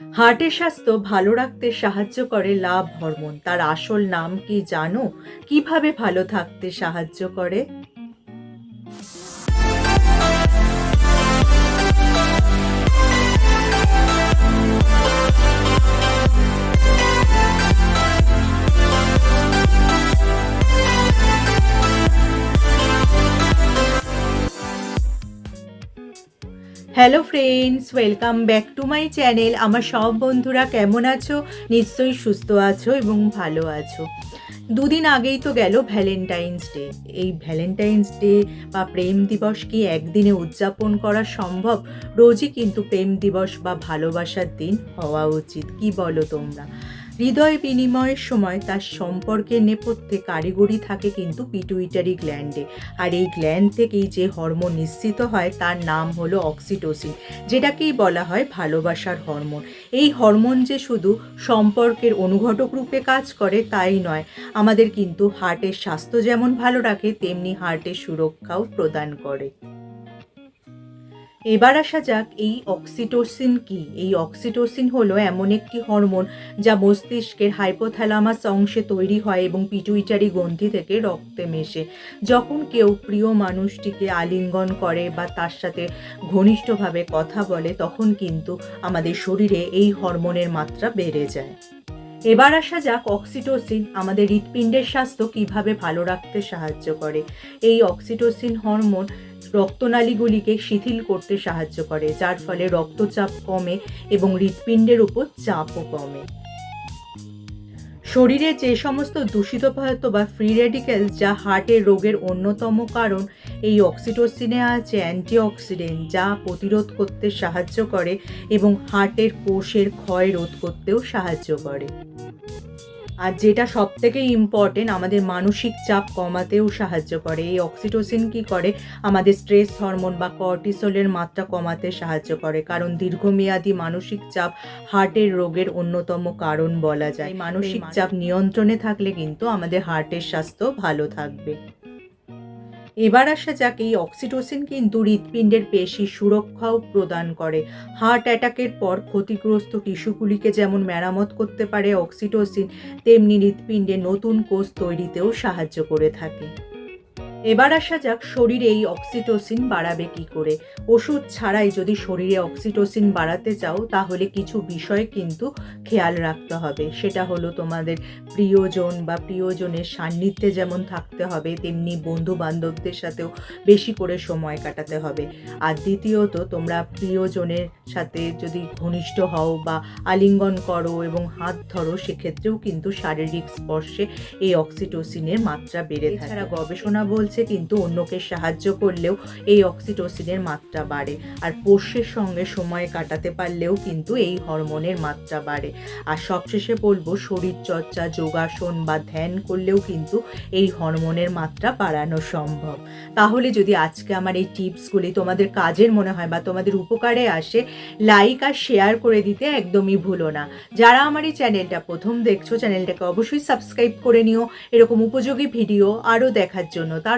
হার্টের স্বাস্থ্য ভালো রাখতে সাহায্য করে লাভ হরমোন। তার আসল নাম কি জানো? কীভাবে ভালো থাকতে সাহায্য করে? Hello friends welcome back to my channel আমার সব বন্ধুরা কেমন আছো? নিশ্চয়ই সুস্থ আছো এবং ভালো আছো। দুদিন আগেই তো গেল ভ্যালেন্টাইন্স ডে এই ভ্যালেন্টাইন্স ডে বা প্রেম দিবস কি একদিনে উদযাপন করা সম্ভব? রোজই কিন্তু প্রেম দিবস বা ভালোবাসার দিন হওয়া উচিত। কি বলো তোমরা? হৃদয় বিনিময়ের সময় তার সম্পর্কের নেপথ্যে কারিগরি থাকে কিন্তু পিটুইটারি গ্ল্যান্ডে। আর এই গ্ল্যান্ড থেকেই যে হরমোন নিশ্চিত হয় তার নাম হলো অক্সিটোসিন, যেটাকেই বলা হয় ভালোবাসার হরমোন। এই হরমোন যে শুধু সম্পর্কের অনুঘটক রূপে কাজ করে তাই নয়, আমাদের কিন্তু হার্টের স্বাস্থ্য যেমন ভালো রাখে, তেমনি হার্টের সুরক্ষাও প্রদান করে। এবার আসা যাক এই অক্সিটোসিন কি? এই অক্সিটোসিন হলো এমন একটি হরমোন যা মস্তিষ্কের হাইপোথ্যালামাস অংশে তৈরি হয় এবং পিটুইটারি গ্রন্থি থেকে রক্তে মেশে। যখন কেউ প্রিয় মানুষটিকে আলিঙ্গন করে বা তার সাথে ঘনিষ্ঠভাবে কথা বলে, তখন কিন্তু আমাদের শরীরে এই হরমোনের মাত্রা বেড়ে যায়। এবার আসা যাক অক্সিটোসিন আমাদের হৃৎপিণ্ডের স্বাস্থ্য কীভাবে ভালো রাখতে সাহায্য করে। এই অক্সিটোসিন হরমোন রক্তনালীগুলিকে শিথিল করতে সাহায্য করে, যার ফলে রক্তচাপ কমে এবং হৃৎপিণ্ডের উপর চাপও কমে। শরীরে যে সমস্ত দূষিত পদার্থ বা ফ্রি রেডিক্যাল যা হার্টের রোগের অন্যতম কারণ, এই অক্সিটোসিনে আছে অ্যান্টিঅক্সিডেন্ট যা প্রতিরোধ করতে সাহায্য করে এবং হার্টের কোষের ক্ষয় রোধ করতেও সাহায্য করে। আর যেটা সব থেকে ইম্পর্টেন্ট আমাদের মানসিক চাপ কমাতেও সাহায্য করে। এই অক্সিটোসিন কি করে? আমাদের স্ট্রেস হরমোন বা কর্টিসলের মাত্রা কমাতে সাহায্য করে। কারণ দীর্ঘমেয়াদী মানসিক চাপ হার্টের রোগের অন্যতম কারণ বলা যায়। মানসিক চাপ নিয়ন্ত্রণে থাকলে কিন্তু আমাদের হার্টের স্বাস্থ্য ভালো থাকবে। এবার আসা যাক এই অক্সিটোসিন কিন্তু হৃৎপিণ্ডের পেশি সুরক্ষাও প্রদান করে। হার্ট অ্যাটাকের পর ক্ষতিগ্রস্ত টিস্যুগুলিকে যেমন মেরামত করতে পারে অক্সিটোসিন তেমনি হৃৎপিণ্ডে নতুন কোষ তৈরিতেও সাহায্য করে থাকে। এবার আসা যাক শরীরে এই অক্সিটোসিন বাড়াবে কি করে। ওষুধ ছাড়াই যদি শরীরে অক্সিটোসিন বাড়াতে চাও তাহলে কিছু বিষয় কিন্তু খেয়াল রাখতে হবে। সেটা হলো তোমাদের প্রিয়জন বা প্রিয়জনের সান্নিধ্যে যেমন থাকতে হবে তেমনি বন্ধু বান্ধবদের সাথেও বেশি করে সময় কাটাতে হবে। আর দ্বিতীয়ত তোমরা প্রিয়জনের সাথে যদি ঘনিষ্ঠ হও বা আলিঙ্গন করো এবং হাত ধরো সেক্ষেত্রেও কিন্তু শারীরিক স্পর্শে এই অক্সিটোসিনের মাত্রা বেড়ে থাকে। গবেষণা বলছে কিন্তু অন্যকে সাহায্য করলেও এই অক্সিটোসিনের মাত্রা বাড়ে। আর পোষ্যের সঙ্গে সময় কাটাতে পারলেও কিন্তু এই হরমোনের মাত্রা বাড়ে। আর সবশেষে বলব, শরীরচর্চা, যোগাসন বা ধ্যান করলেও কিন্তু এই হরমোনের মাত্রা বাড়ানো সম্ভব। তাহলে যদি আজকে আমার এই টিপসগুলি তোমাদের কাজের মনে হয় বা তোমাদের উপকারে আসে, লাইক আর শেয়ার করে দিতে একদমই ভুলো না। যারা আমার এই চ্যানেলটা প্রথম দেখছ, চ্যানেলটাকে অবশ্যই সাবস্ক্রাইব করে নিও। এরকম উপযোগী ভিডিও আরও দেখার জন্য। তার